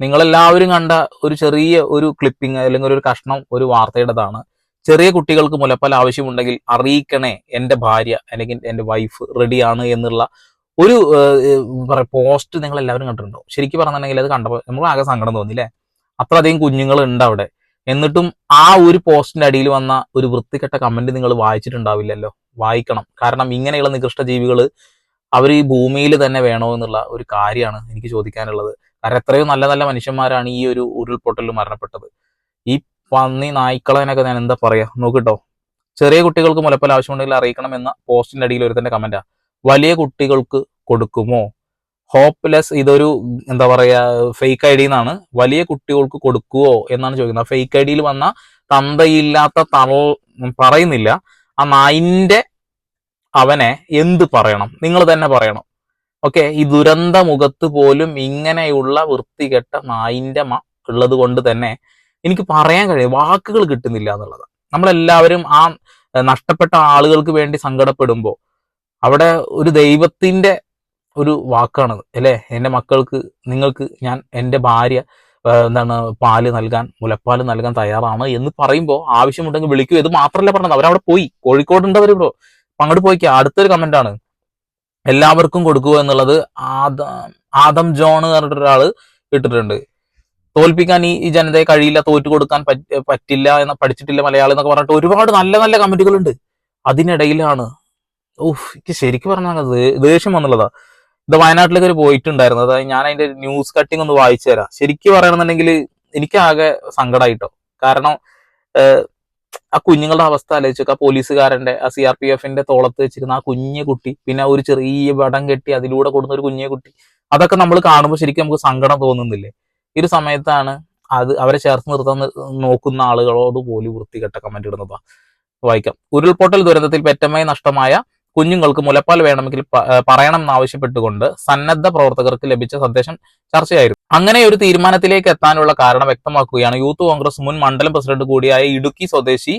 നിങ്ങളെല്ലാവരും കണ്ട ഒരു ചെറിയ ഒരു ക്ലിപ്പിംഗ് അല്ലെങ്കിൽ ഒരു കഷ്ണം ഒരു വാർത്തയുടേതാണ്. ചെറിയ കുട്ടികൾക്ക് മുലപ്പാൽ ആവശ്യമുണ്ടെങ്കിൽ അറിയിക്കണേ എന്റെ ഭാര്യ അല്ലെങ്കിൽ എന്റെ വൈഫ് റെഡിയാണ് എന്നുള്ള ഒരു പോസ്റ്റ് നിങ്ങൾ എല്ലാവരും കണ്ടിട്ടുണ്ടോ? ശരിക്കും പറഞ്ഞിട്ടുണ്ടെങ്കിൽ അത് കണ്ടപ്പോൾ നമ്മൾ ആകെ സങ്കടം തോന്നില്ലേ അത്രയധികം കുഞ്ഞുങ്ങൾ ഉണ്ട് അവിടെ. എന്നിട്ടും ആ ഒരു പോസ്റ്റിന്റെ അടിയിൽ വന്ന ഒരു വൃത്തികെട്ട കമന്റ് നിങ്ങൾ വായിച്ചിട്ടുണ്ടാവില്ലല്ലോ? വായിക്കണം. കാരണം ഇങ്ങനെയുള്ള നികൃഷ്ട ജീവികൾ അവർ ഈ ഭൂമിയിൽ തന്നെ വേണോ എന്നുള്ള ഒരു കാര്യമാണ് എനിക്ക് ചോദിക്കാനുള്ളത്. കാരണം എത്രയോ നല്ല നല്ല മനുഷ്യന്മാരാണ് ഈ ഒരു ഉരുൾപൊട്ടലിൽ മരണപ്പെട്ടത്. ഈ പന്നി നായ്ക്കളനൊക്കെ ഞാൻ എന്താ പറയാ? നോക്കിട്ടോ. ചെറിയ കുട്ടികൾക്ക് മുലപ്പാൽ ആവശ്യമുണ്ടെങ്കിൽ അറിയിക്കണം എന്ന പോസ്റ്റിന്റെ അടിയിൽ ഒരുത്തന്റെ കമന്റാ വലിയ കുട്ടികൾക്ക് കൊടുക്കുമോ? ഹോപ്പ്ലെസ് ഇതൊരു എന്താ പറയാ ഫേക്ക് ഐ ഡി എന്നാണ്. വലിയ കുട്ടികൾക്ക് കൊടുക്കുവോ എന്നാണ് ചോദിക്കുന്നത്. ഫേക്ക് ഐ ഡിയിൽ വന്ന തന്തയില്ലാത്ത തൾ പറയുന്നില്ല. ആ നായിന്റെ അവനെ എന്ത് പറയണം? നിങ്ങൾ തന്നെ പറയണം. ഓക്കെ ഈ ദുരന്ത മുഖത്ത് പോലും ഇങ്ങനെയുള്ള വൃത്തികെട്ട നായിന്റെ മ ഉള്ളത് കൊണ്ട് തന്നെ എനിക്ക് പറയാൻ കഴിയും വാക്കുകൾ കിട്ടുന്നില്ല എന്നുള്ളത്. നമ്മളെല്ലാവരും ആ നഷ്ടപ്പെട്ട ആളുകൾക്ക് വേണ്ടി സങ്കടപ്പെടുമ്പോൾ അവിടെ ഒരു ദൈവത്തിന്റെ ഒരു വാക്കാണത് അല്ലേ? എന്റെ മക്കൾക്ക് നിങ്ങൾക്ക് ഞാൻ എന്റെ ഭാര്യ എന്താണ് പാൽ നൽകാൻ മുലപ്പാൽ നൽകാൻ തയ്യാറാണ് എന്ന് പറയുമ്പോൾ ആവശ്യമുണ്ടെങ്കിൽ വിളിക്കൂ. ഇത് മാത്രമല്ല പറഞ്ഞത് അവരവിടെ പോയി. അപ്പൊ അങ്ങോട്ട് പോയിക്കുക അടുത്തൊരു കമന്റ് ആണ്. എല്ലാവർക്കും കൊടുക്കുക എന്നുള്ളത് ആദം ആദം ജോൺ എന്ന് പറഞ്ഞിട്ട് ഒരാൾ ഇട്ടിട്ടുണ്ട്. തോൽപ്പിക്കാൻ ഈ ജനതയെ കഴിയില്ല തോറ്റു കൊടുക്കാൻ പറ്റില്ല എന്ന് പഠിച്ചിട്ടില്ല മലയാളം എന്നൊക്കെ പറഞ്ഞിട്ട് ഒരുപാട് നല്ല നല്ല കമന്റുകളുണ്ട്. അതിനിടയിലാണ് ഓഹ് എനിക്ക് ശരിക്കും പറഞ്ഞാൽ അത് ദേഷ്യം വന്നുള്ളതാ. ഇത് വയനാട്ടിലേക്ക് ഒരു പോയിട്ടുണ്ടായിരുന്നു. അതായത് ഞാൻ അതിന്റെ ന്യൂസ് കട്ടിംഗ് ഒന്ന് വായിച്ചു തരാം. ശരിക്കും പറയണമെന്നുണ്ടെങ്കിൽ എനിക്കാകെ സങ്കടമായിട്ടോ കാരണം ആ കുഞ്ഞുങ്ങളുടെ അവസ്ഥ ആലോചിച്ചു ആ പോലീസുകാരന്റെ ആ സി ആർ പി എഫിന്റെ തോളത്ത് വെച്ചിരുന്ന ആ കുഞ്ഞു കുട്ടി പിന്നെ ഒരു ചെറിയ വടം കെട്ടി അതിലൂടെ കൊടുക്കുന്ന ഒരു കുഞ്ഞു കുട്ടി. അതൊക്കെ നമ്മൾ കാണുമ്പോൾ ശരിക്കും നമുക്ക് സങ്കടം തോന്നുന്നില്ലേ? ഈ ഒരു സമയത്താണ് അത് അവരെ ചേർത്ത് നിർത്താൻ നോക്കുന്ന ആളുകളോട് പോലും വൃത്തികെട്ട കമന്റ് ഇടുന്നതാ. വായിക്കാം. ഉരുൾപൊട്ടൽ ദുരന്തത്തിൽ പെറ്റമായി നഷ്ടമായ കുഞ്ഞുങ്ങൾക്ക് മുലപ്പാൽ വേണമെങ്കിൽ പറയണം എന്നാവശ്യപ്പെട്ടുകൊണ്ട് സന്നദ്ധ പ്രവർത്തകർക്ക് ലഭിച്ച സന്ദേശം ചർച്ചയായിരുന്നു. അങ്ങനെ ഒരു തീരുമാനത്തിലേക്ക് എത്താനുള്ള കാരണം വ്യക്തമാക്കുകയാണ് യൂത്ത് കോൺഗ്രസ് മുൻ മണ്ഡലം പ്രസിഡന്റ് കൂടിയായ ഇടുക്കി സ്വദേശി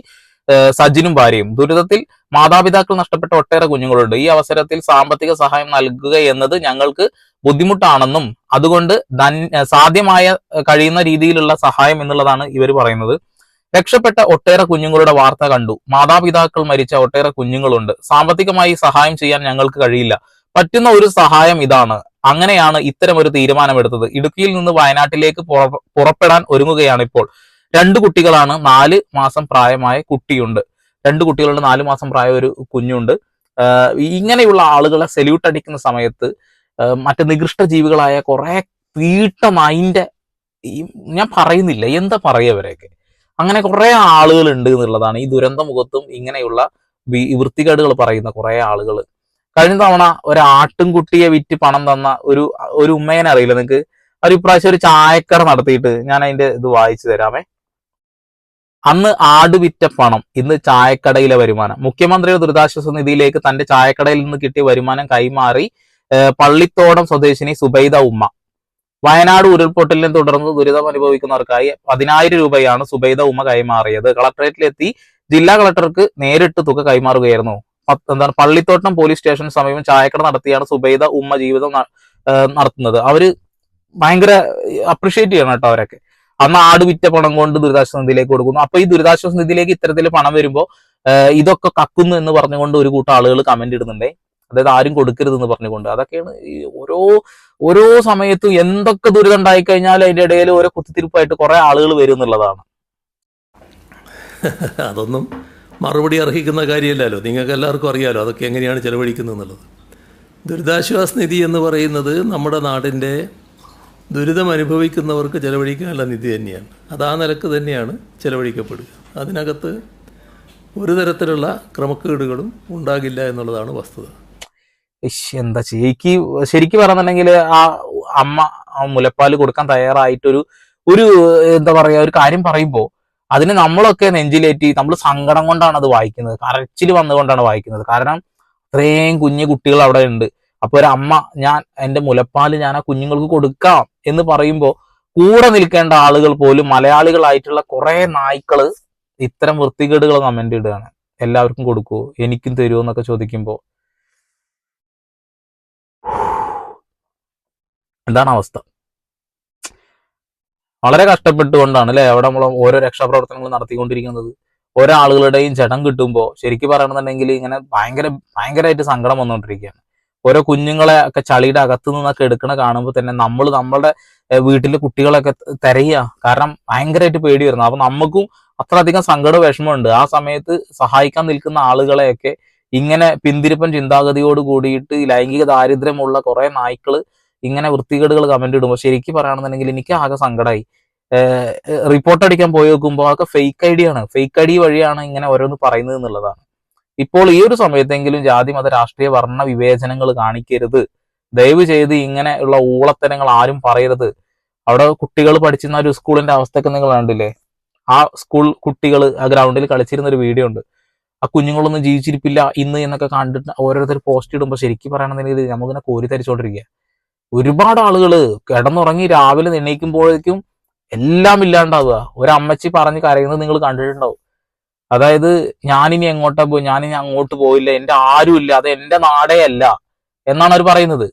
സജിനും ഭാര്യയും. ദുരിതത്തിൽ മാതാപിതാക്കൾ നഷ്ടപ്പെട്ട ഒട്ടേറെ കുഞ്ഞുങ്ങളുണ്ട്. ഈ അവസരത്തിൽ സാമ്പത്തിക സഹായം നൽകുക എന്നത് ഞങ്ങൾക്ക് ബുദ്ധിമുട്ടാണെന്നും അതുകൊണ്ട് സാധ്യമായ കഴിയുന്ന രീതിയിലുള്ള സഹായം എന്നുള്ളതാണ് ഇവർ പറയുന്നത്. രക്ഷപ്പെട്ട ഒട്ടേറെ കുഞ്ഞുങ്ങളുടെ വാർത്ത കണ്ടു. മാതാപിതാക്കൾ മരിച്ച ഒട്ടേറെ കുഞ്ഞുങ്ങളുണ്ട്. സാമ്പത്തികമായി സഹായം ചെയ്യാൻ ഞങ്ങൾക്ക് കഴിയില്ല. പറ്റുന്ന ഒരു സഹായം ഇതാണ്. അങ്ങനെയാണ് ഇത്തരം ഒരു തീരുമാനമെടുത്തത്. ഇടുക്കിയിൽ നിന്ന് വയനാട്ടിലേക്ക് പുറ- പുറപ്പെടാൻ ഒരുങ്ങുകയാണ് ഇപ്പോൾ. രണ്ട് കുട്ടികളാണ്. നാല് മാസം പ്രായമായ കുട്ടിയുണ്ട്. രണ്ട് കുട്ടികളുടെ നാല് മാസം പ്രായ ഒരു കുഞ്ഞുണ്ട്. ഇങ്ങനെയുള്ള ആളുകളെ സെല്യൂട്ട് അടിക്കുന്ന സമയത്ത് മറ്റ് നികൃഷ്ട ജീവികളായ കുറെ തീട്ട മൈൻഡ് ഞാൻ പറയുന്നില്ല. എന്താ പറയുക അങ്ങനെ കുറെ ആളുകൾ ഉണ്ട് എന്നുള്ളതാണ് ഈ ദുരന്ത മുഖത്തും ഇങ്ങനെയുള്ള വൃത്തികേടുകൾ പറയുന്ന കുറെ ആളുകൾ കഴിഞ്ഞ തവണ ഒരു വിറ്റ് പണം തന്ന ഒരു ഒരു ഉമ്മേനെ അറിയില്ല നിങ്ങൾക്ക് അവർ ഇപ്രാവശ്യം ഒരു ചായക്കട നടത്തിയിട്ട് ഞാൻ അതിന്റെ ഇത് വായിച്ചു തരാമേ. അന്ന് ആട് വിറ്റ പണം ഇന്ന് ചായക്കടയിലെ വരുമാനം. മുഖ്യമന്ത്രിയുടെ ദുരിതാശ്വാസ നിധിയിലേക്ക് തന്റെ ചായക്കടയിൽ നിന്ന് കിട്ടിയ വരുമാനം കൈമാറി പള്ളിത്തോടം സ്വദേശിനി സുബൈദ ഉമ്മ. വയനാട് ഉരുൾപൊട്ടലിനെ തുടർന്ന് ദുരിതം അനുഭവിക്കുന്നവർക്കായി പതിനായിരം രൂപയാണ് സുബൈദ ഉമ്മ കൈമാറിയത്. കളക്ടറേറ്റിലെത്തി ജില്ലാ കളക്ടർക്ക് നേരിട്ട് തുക കൈമാറുകയായിരുന്നു. എന്താണ് പള്ളിത്തോട്ടം പോലീസ് സ്റ്റേഷന് സമീപം ചായക്കട നടത്തിയാണ് സുബൈദ ഉമ്മ ജീവിതം നടത്തുന്നത്. അവർ ഭയങ്കര അപ്രിഷിയേറ്റ് ചെയ്യണം കേട്ടോ അവരൊക്കെ. അന്ന് ആട് വിറ്റ പണം കൊണ്ട് ദുരിതാശ്വാസ നിധിയിലേക്ക് കൊടുക്കുന്നു. അപ്പൊ ഈ ദുരിതാശ്വാസ നിധിയിലേക്ക് ഇത്തരത്തിൽ പണം വരുമ്പോൾ ഇതൊക്കെ കക്കുന്നു എന്ന് പറഞ്ഞുകൊണ്ട് ഒരു കൂട്ടം ആളുകൾ കമന്റ് ഇടുന്നുണ്ടേ. അതായത് ആരും കൊടുക്കരുതെന്ന് പറഞ്ഞുകൊണ്ട് അതൊക്കെയാണ് ഈ ഓരോ ഓരോ സമയത്തും എന്തൊക്കെ ദുരിതം ഉണ്ടായി കഴിഞ്ഞാൽ അതിന്റെ ഇടയിൽ ഓരോ കുത്തിത്തിരിപ്പായിട്ട് കുറെ ആളുകൾ വരും എന്നുള്ളതാണ്. അതൊന്നും മറുപടി അർഹിക്കുന്ന കാര്യമല്ലല്ലോ. നിങ്ങൾക്ക് എല്ലാവർക്കും അറിയാലോ അതൊക്കെ എങ്ങനെയാണ് ചെലവഴിക്കുന്നത് എന്നുള്ളത് ദുരിതാശ്വാസ നിധി എന്ന് പറയുന്നത് നമ്മുടെ നാടിന്റെ ദുരിതം അനുഭവിക്കുന്നവർക്ക് ചെലവഴിക്കാനുള്ള നിധി തന്നെയാണ്. അത് ആ നിലയ്ക്ക് തന്നെയാണ് ചെലവഴിക്കപ്പെടുക. അതിനകത്ത് ഒരു തരത്തിലുള്ള ക്രമക്കേടുകളും ഉണ്ടാകില്ല എന്നുള്ളതാണ് വസ്തുത. എന്താ ചെയ്യ എനിക്ക് ശരിക്കും പറയുന്നുണ്ടെങ്കിൽ ആ അമ്മ ആ മുലപ്പാൽ കൊടുക്കാൻ തയ്യാറായിട്ടൊരു ഒരു എന്താ പറയാ ഒരു കാര്യം പറയുമ്പോൾ അതിന് നമ്മളൊക്കെ നെഞ്ചിലേറ്റി നമ്മൾ സങ്കടം കൊണ്ടാണ് അത് വായിക്കുന്നത്. കരച്ചിൽ വന്നുകൊണ്ടാണ് വായിക്കുന്നത്. കാരണം അത്രയും കുഞ്ഞു കുട്ടികൾ അവിടെ ഉണ്ട്. അപ്പൊ ഒരു അമ്മ ഞാൻ എന്റെ മുലപ്പാൽ ഞാൻ ആ കുഞ്ഞുങ്ങൾക്ക് കൊടുക്കാം എന്ന് പറയുമ്പോൾ കൂടെ നിൽക്കേണ്ട ആളുകൾ പോലും മലയാളികളായിട്ടുള്ള കുറെ നായ്ക്കൾ ഇത്തരം വൃത്തികേടുകൾ കമന്റ് ഇടുകയാണ്. എല്ലാവർക്കും കൊടുക്കുവോ എനിക്കും തരുമോ എന്നൊക്കെ ചോദിക്കുമ്പോൾ എന്താണ് അവസ്ഥ. വളരെ കഷ്ടപ്പെട്ടുകൊണ്ടാണ് അല്ലെ അവിടെ നമ്മൾ ഓരോ രക്ഷാപ്രവർത്തനങ്ങൾ നടത്തിക്കൊണ്ടിരിക്കുന്നത്. ഓരോ ആളുകളുടെയും ചടം കിട്ടുമ്പോൾ ശരിക്കും പറയണമെന്നുണ്ടെങ്കിൽ ഇങ്ങനെ ഭയങ്കര ഭയങ്കരമായിട്ട് സങ്കടം വന്നുകൊണ്ടിരിക്കുകയാണ്. ഓരോ കുഞ്ഞുങ്ങളെ ഒക്കെ ചളിയുടെ അകത്തു നിന്നൊക്കെ എടുക്കണ കാണുമ്പോൾ തന്നെ നമ്മൾ നമ്മളുടെ വീട്ടിലെ കുട്ടികളൊക്കെ തിരയുക. കാരണം ഭയങ്കരമായിട്ട് പേടി വരുന്നു അപ്പൊ നമുക്കും അത്രയധികം സങ്കട വിഷമമുണ്ട് ആ സമയത്ത് സഹായിക്കാൻ നിൽക്കുന്ന ആളുകളെയൊക്കെ ഇങ്ങനെ പിന്തിരിപ്പൻ ചിന്താഗതിയോട് കൂടിയിട്ട് ലൈംഗിക ദാരിദ്ര്യമുള്ള കുറെ നായ്ക്കൾ ഇങ്ങനെ വൃത്തികേടുകൾ കമന്റ് ഇടുമ്പോൾ ശരിക്കും പറയുകയാണെന്നുണ്ടെങ്കിൽ എനിക്ക് ആകെ സങ്കടമായി റിപ്പോർട്ട് അടിക്കാൻ പോയി നോക്കുമ്പോൾ അതൊക്കെ ഫേക്ക് ഐ ഡി ആണ്. ഫേക്ക് ഐ ഡി വഴിയാണ് ഇങ്ങനെ ഓരോന്ന് പറയുന്നത് എന്നുള്ളതാണ്. ഇപ്പോൾ ഈ ഒരു സമയത്തെങ്കിലും ജാതി മത രാഷ്ട്രീയ വർണ വിവേചനങ്ങൾ കാണിക്കരുത്. ദയവ് ചെയ്ത് ഇങ്ങനെയുള്ള ഊളത്തരങ്ങൾ ആരും പറയരുത്. അവിടെ കുട്ടികൾ പഠിച്ചിരുന്ന ഒരു സ്കൂളിന്റെ അവസ്ഥയൊക്കെ നിങ്ങൾ കണ്ടില്ലേ? ആ സ്കൂൾ കുട്ടികൾ ആ ഗ്രൗണ്ടിൽ കളിച്ചിരുന്ന ഒരു വീഡിയോ ഉണ്ട്. ആ കുഞ്ഞുങ്ങളൊന്നും ജീവിച്ചിരിപ്പില്ല ഇന്ന് എന്നൊക്കെ കണ്ടിട്ട് ഓരോരുത്തർ പോസ്റ്റ് ഇടുമ്പോൾ ശരിക്കും പറയണമെന്നുണ്ടെങ്കിൽ നമുക്കിങ്ങനെ കോരി തരിച്ചോണ്ടിരിക്കുക ഒരുപാട് ആളുകൾ കിടന്നുറങ്ങി രാവിലെ എണീക്കുമ്പോഴേക്കും എല്ലാം ഇല്ലാണ്ടാവുക. ഒരമ്മച്ചി പറഞ്ഞ് കരയുന്നത് നിങ്ങൾ കണ്ടിട്ടുണ്ടാവും. അതായത് ഞാനിനി എങ്ങോട്ടാ പോയി ഞാനിനി അങ്ങോട്ട് പോയില്ല എന്റെ ആരുമില്ല അത് എന്റെ നാടേ അല്ല എന്നാണ് അവർ പറയുന്നത്.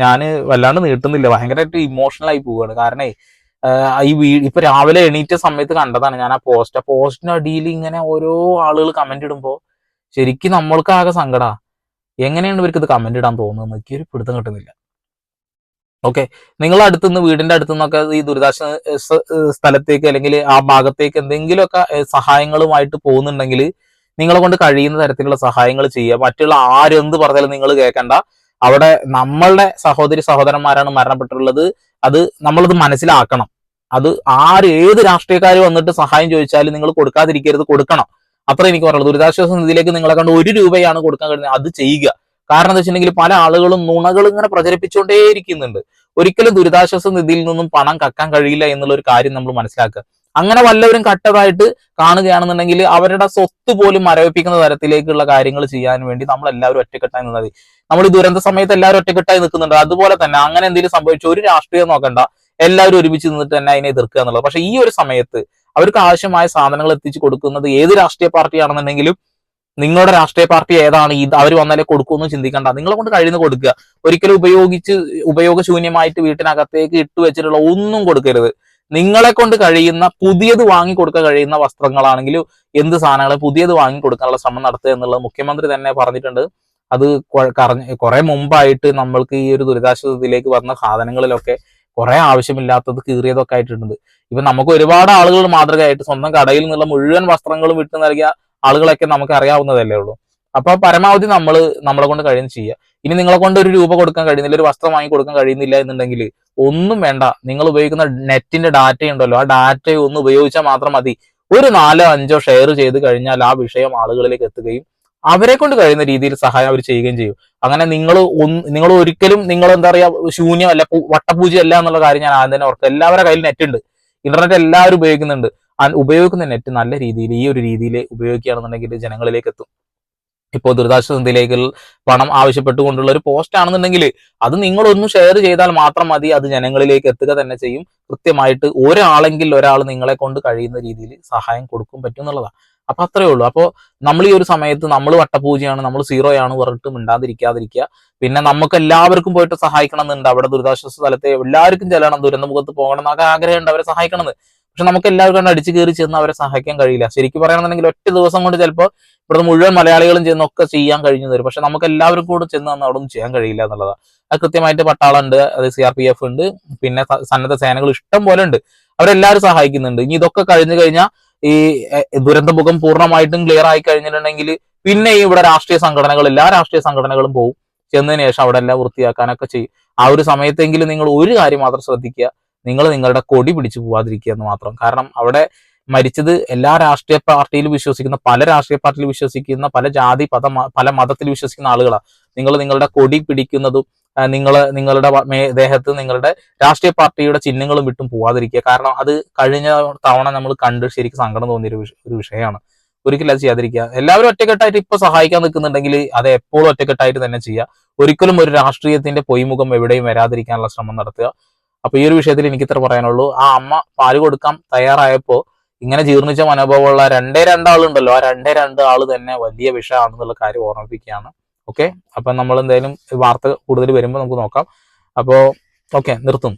ഞാൻ വല്ലാണ്ട് നീട്ടുന്നില്ല. ഭയങ്കരമായിട്ട് ഇമോഷണൽ ആയി പോവുകയാണ് കാരണം ഈ വീ ഇപ്പൊ രാവിലെ എണീറ്റ സമയത്ത് കണ്ടതാണ് ഞാൻ ആ പോസ്റ്റ് ആ പോസ്റ്റിന്റെ അടിയിൽ ഇങ്ങനെ ഓരോ ആളുകൾ കമന്റ് ഇടുമ്പോ ശരിക്കും നമ്മൾക്ക് ആകെ സങ്കടാ. എങ്ങനെയാണ് ഇവർക്ക് ഇത് കമന്റ് ഇടാൻ തോന്നുന്നത് എനിക്ക് ഒരു പിടുത്തം കിട്ടുന്നില്ല. ഓക്കെ നിങ്ങൾ അടുത്തുനിന്ന് വീടിന്റെ അടുത്തുനിന്നൊക്കെ ഈ ദുരിതാശ്വാസ സ്ഥലത്തേക്ക് അല്ലെങ്കിൽ ആ ഭാഗത്തേക്ക് എന്തെങ്കിലുമൊക്കെ സഹായങ്ങളുമായിട്ട് പോകുന്നുണ്ടെങ്കിൽ നിങ്ങളെ കൊണ്ട് കഴിയുന്ന തരത്തിലുള്ള സഹായങ്ങൾ ചെയ്യുക. മറ്റുള്ള ആരെന്ത് പറഞ്ഞാലും നിങ്ങൾ കേൾക്കണ്ട. അവിടെ നമ്മളുടെ സഹോദരി സഹോദരന്മാരാണ് മരണപ്പെട്ടിട്ടുള്ളത്. അത് നമ്മളത് മനസ്സിലാക്കണം. അത് ആര് ഏത് രാഷ്ട്രീയക്കാർ വന്നിട്ട് സഹായം ചോദിച്ചാലും നിങ്ങൾ കൊടുക്കാതിരിക്കരുത് കൊടുക്കണം. അത്ര എനിക്ക് പറയുള്ളൂ ദുരിതാശ്വാസ നിധിയിലേക്ക് നിങ്ങളെ കണ്ട് ഒരു രൂപയാണ് കൊടുക്കാൻ കഴിയുന്നത്. അത് ചെയ്യുക. കാരണം എന്താ വെച്ചിട്ടുണ്ടെങ്കിൽ പല ആളുകളും നുണകൾ ഇങ്ങനെ പ്രചരിപ്പിച്ചുകൊണ്ടേയിരിക്കുന്നുണ്ട്. ഒരിക്കലും ദുരിതാശ്വാസ നിധിയിൽ നിന്നും പണം കക്കാൻ കഴിയില്ല എന്നുള്ള ഒരു കാര്യം നമ്മൾ മനസ്സിലാക്കുക. അങ്ങനെ വല്ലവരും കട്ടതായിട്ട് കാണുകയാണെന്നുണ്ടെങ്കിൽ അവരുടെ സ്വത്ത് പോലും മരവിപ്പിക്കുന്ന തരത്തിലേക്കുള്ള കാര്യങ്ങൾ ചെയ്യാൻ വേണ്ടി നമ്മൾ എല്ലാവരും ഒറ്റക്കെട്ടായി നിന്നത് നമ്മൾ ഈ ദുരന്ത സമയത്ത് എല്ലാവരും ഒറ്റക്കെട്ടായി നിൽക്കുന്നുണ്ട്. അതുപോലെ തന്നെ അങ്ങനെ എന്തെങ്കിലും സംഭവിച്ചു ഒരു രാഷ്ട്രീയം നോക്കണ്ട. എല്ലാവരും ഒരുമിച്ച് നിന്നിട്ട് തന്നെ അതിനെ എതിർക്കുക എന്നുള്ളത്. പക്ഷെ ഈ ഒരു സമയത്ത് അവർക്ക് ആവശ്യമായ സാധനങ്ങൾ എത്തിച്ചു കൊടുക്കുന്നത് ഏത് രാഷ്ട്രീയ പാർട്ടിയാണെന്നുണ്ടെങ്കിലും നിങ്ങളുടെ രാഷ്ട്രീയ പാർട്ടി ഏതാണ്? ഇത് അവർ വന്നാലേ കൊടുക്കുമെന്ന് ചിന്തിക്കണ്ട. നിങ്ങളെ കൊണ്ട് കഴിയുന്ന കൊടുക്കുക. ഒരിക്കലും ഉപയോഗിച്ച് ഉപയോഗശൂന്യമായിട്ട് വീട്ടിനകത്തേക്ക് ഇട്ടു വെച്ചിട്ടുള്ള ഒന്നും കൊടുക്കരുത്. നിങ്ങളെ കൊണ്ട് കഴിയുന്ന പുതിയത് വാങ്ങി കൊടുക്കാൻ കഴിയുന്ന വസ്ത്രങ്ങളാണെങ്കിലും എന്ത് സാധനങ്ങൾ പുതിയത് വാങ്ങി കൊടുക്കാനുള്ള ശ്രമം നടത്തുക എന്നുള്ളത് മുഖ്യമന്ത്രി തന്നെ പറഞ്ഞിട്ടുണ്ട്. അത് കുറേ മുമ്പായിട്ട് നമ്മൾക്ക് ഈ ഒരു ദുരിതാശ്വാസത്തിലേക്ക് വന്ന സാധനങ്ങളിലൊക്കെ കുറെ ആവശ്യമില്ലാത്തത് കീറിയതൊക്കെ ആയിട്ടുണ്ട്. ഇപ്പൊ നമുക്ക് ഒരുപാട് ആളുകൾ മാതൃകയായിട്ട് സ്വന്തം കടയിൽ നിന്നുള്ള മുഴുവൻ വസ്ത്രങ്ങളും വിട്ടു നൽകിയ ആളുകളൊക്കെ നമുക്ക് അറിയാവുന്നതല്ലേ ഉള്ളൂ. അപ്പൊ പരമാവധി നമ്മൾ നമ്മളെ കൊണ്ട് കഴിയുന്ന ചെയ്യുക. ഇനി നിങ്ങളെ കൊണ്ട് ഒരു രൂപ കൊടുക്കാൻ കഴിയുന്നില്ല ഒരു വസ്ത്രം വാങ്ങി കൊടുക്കാൻ കഴിയുന്നില്ല എന്നുണ്ടെങ്കിൽ ഒന്നും വേണ്ട. നിങ്ങൾ ഉപയോഗിക്കുന്ന നെറ്റിന്റെ ഡാറ്റ ഉണ്ടല്ലോ ആ ഡാറ്റ ഒന്ന് ഉപയോഗിച്ചാൽ മാത്രം മതി. ഒരു നാലോ അഞ്ചോ ഷെയർ ചെയ്ത് കഴിഞ്ഞാൽ ആ വിഷയം ആളുകളിലേക്ക് എത്തുകയും അവരെ കൊണ്ട് കഴിയുന്ന രീതിയിൽ സഹായം അവർ ചെയ്യുകയും ചെയ്യും. അങ്ങനെ നിങ്ങൾ നിങ്ങൾ ഒരിക്കലും നിങ്ങൾ എന്താ പറയാ ശൂന്യമല്ല വട്ടപൂജ അല്ല എന്നുള്ള കാര്യം ഞാൻ ആദ്യം തന്നെ ഓർക്കുക. എല്ലാവരുടെ കയ്യിൽ നെറ്റ് ഉണ്ട്. ഇന്റർനെറ്റ് എല്ലാവരും ഉപയോഗിക്കുന്നുണ്ട്. ഉപയോഗിക്കുന്ന നെറ്റ് നല്ല രീതിയിൽ ഈ ഒരു രീതിയിൽ ഉപയോഗിക്കുകയാണെന്നുണ്ടെങ്കിൽ ജനങ്ങളിലേക്ക് എത്തും. ഇപ്പോൾ ദുരിതാശ്വാസ നിധിയിലേക്ക് പണം ആവശ്യപ്പെട്ടുകൊണ്ടുള്ള ഒരു പോസ്റ്റ് ആണെന്നുണ്ടെങ്കിൽ അത് നിങ്ങളൊന്നും ഷെയർ ചെയ്താൽ മാത്രം മതി അത് ജനങ്ങളിലേക്ക് എത്തുക തന്നെ ചെയ്യും. കൃത്യമായിട്ട് ഒരാളെങ്കിൽ ഒരാൾ നിങ്ങളെ കൊണ്ട് കഴിയുന്ന രീതിയിൽ സഹായം കൊടുക്കും പറ്റും എന്നുള്ളതാണ്. അപ്പൊ അത്രേ ഉള്ളൂ. അപ്പോൾ നമ്മൾ ഈ ഒരു സമയത്ത് നമ്മൾ വട്ടപൂജയാണ് നമ്മൾ സീറോയാണ് പറഞ്ഞിട്ട് മിണ്ടാതിരിക്കാതിരിക്കുക. പിന്നെ നമുക്ക് എല്ലാവർക്കും പോയിട്ട് സഹായിക്കണം എന്നുണ്ട് അവിടെ ദുരിതാശ്വാസ സ്ഥലത്തെ എല്ലാവർക്കും ചെല്ലണം. ദുരന്ത മുഖത്ത് പോകണം എന്നൊക്കെ ആഗ്രഹമുണ്ട് അവരെ സഹായിക്കണം പക്ഷെ നമുക്ക് എല്ലാവർക്കും കണ്ട് അടിച്ചു കയറി ചെന്ന് അവരെ സഹായിക്കാൻ കഴിയില്ല. ശരിക്കും പറയുകയാണെന്നുണ്ടെങ്കിൽ ഒറ്റ ദിവസം കൊണ്ട് ചിലപ്പോൾ ഇവിടുത്തെ മുഴുവൻ മലയാളികളും ചെന്നൊക്കെ ചെയ്യാൻ കഴിഞ്ഞു തരും. പക്ഷെ നമുക്ക് എല്ലാവർക്കും കൂടെ ചെന്ന് അന്ന് അവിടെ ചെയ്യാൻ കഴിയില്ല എന്നുള്ളതാണ് അത് കൃത്യമായിട്ട് പട്ടാളുണ്ട് അത് സി ആർ പി എഫ് ഉണ്ട് പിന്നെ സന്നദ്ധ സേനകൾ ഇഷ്ടം പോലെ ഉണ്ട്. അവരെല്ലാവരും സഹായിക്കുന്നുണ്ട്. ഇനി ഇതൊക്കെ കഴിഞ്ഞു കഴിഞ്ഞാൽ ഈ ദുരന്തമുഖം പൂർണമായിട്ടും ക്ലിയർ ആയി കഴിഞ്ഞിട്ടുണ്ടെങ്കിൽ പിന്നെ ഇവിടെ രാഷ്ട്രീയ സംഘടനകൾ എല്ലാ രാഷ്ട്രീയ സംഘടനകളും പോകും ചെന്നതിന് ശേഷം അവിടെ എല്ലാം വൃത്തിയാക്കാനൊക്കെ ചെയ്യും. ആ ഒരു സമയത്തെങ്കിലും നിങ്ങൾ ഒരു കാര്യം മാത്രം ശ്രദ്ധിക്കുക. നിങ്ങൾ നിങ്ങളുടെ കൊടി പിടിച്ചു പോവാതിരിക്കുക എന്ന് മാത്രം. കാരണം അവിടെ മരിച്ചത് എല്ലാ രാഷ്ട്രീയ പാർട്ടിയിലും വിശ്വസിക്കുന്ന പല രാഷ്ട്രീയ പാർട്ടിയിൽ വിശ്വസിക്കുന്ന പല ജാതി പല മതത്തിൽ വിശ്വസിക്കുന്ന ആളുകളാണ് നിങ്ങൾ നിങ്ങളുടെ കൊടി പിടിക്കുന്നതും നിങ്ങൾ നിങ്ങളുടെ ദേഹത്ത് നിങ്ങളുടെ രാഷ്ട്രീയ പാർട്ടിയുടെ ചിഹ്നങ്ങളും വിട്ടും പോവാതിരിക്കുക. കാരണം അത് കഴിഞ്ഞ തവണ നമ്മൾ കണ്ട് ശരിക്കും സങ്കടം തോന്നിയ ഒരു ഒരു വിഷയമാണ്. ഒരിക്കലും അത് ചെയ്യാതിരിക്കുക. എല്ലാവരും ഒറ്റക്കെട്ടായിട്ട് ഇപ്പൊ സഹായിക്കാൻ നിൽക്കുന്നുണ്ടെങ്കിൽ അത് എപ്പോഴും ഒറ്റക്കെട്ടായിട്ട് തന്നെ ചെയ്യുക. ഒരിക്കലും ഒരു രാഷ്ട്രീയത്തിന്റെ പൊയ്മുഖം എവിടെയും വരാതിരിക്കാനുള്ള ശ്രമം നടത്തുക. അപ്പൊ ഈ ഒരു വിഷയത്തിൽ എനിക്ക് ഇത്ര പറയാനുള്ളൂ. ആ അമ്മ പാൽ കൊടുക്കാൻ തയ്യാറായപ്പോ ഇങ്ങനെ ജീർണിച്ച മനോഭാവമുള്ള രണ്ടേ രണ്ടാളുണ്ടല്ലോ. ആ രണ്ടേ രണ്ട് ആൾ തന്നെ വലിയ വിഷയമാണെന്നുള്ള കാര്യം ഓർമ്മിപ്പിക്കുകയാണ്. ഓക്കെ? അപ്പൊ നമ്മൾ എന്തായാലും വാർത്ത കൂടുതൽ വരുമ്പോൾ നമുക്ക് നോക്കാം. അപ്പോൾ ഓക്കെ നിർത്തും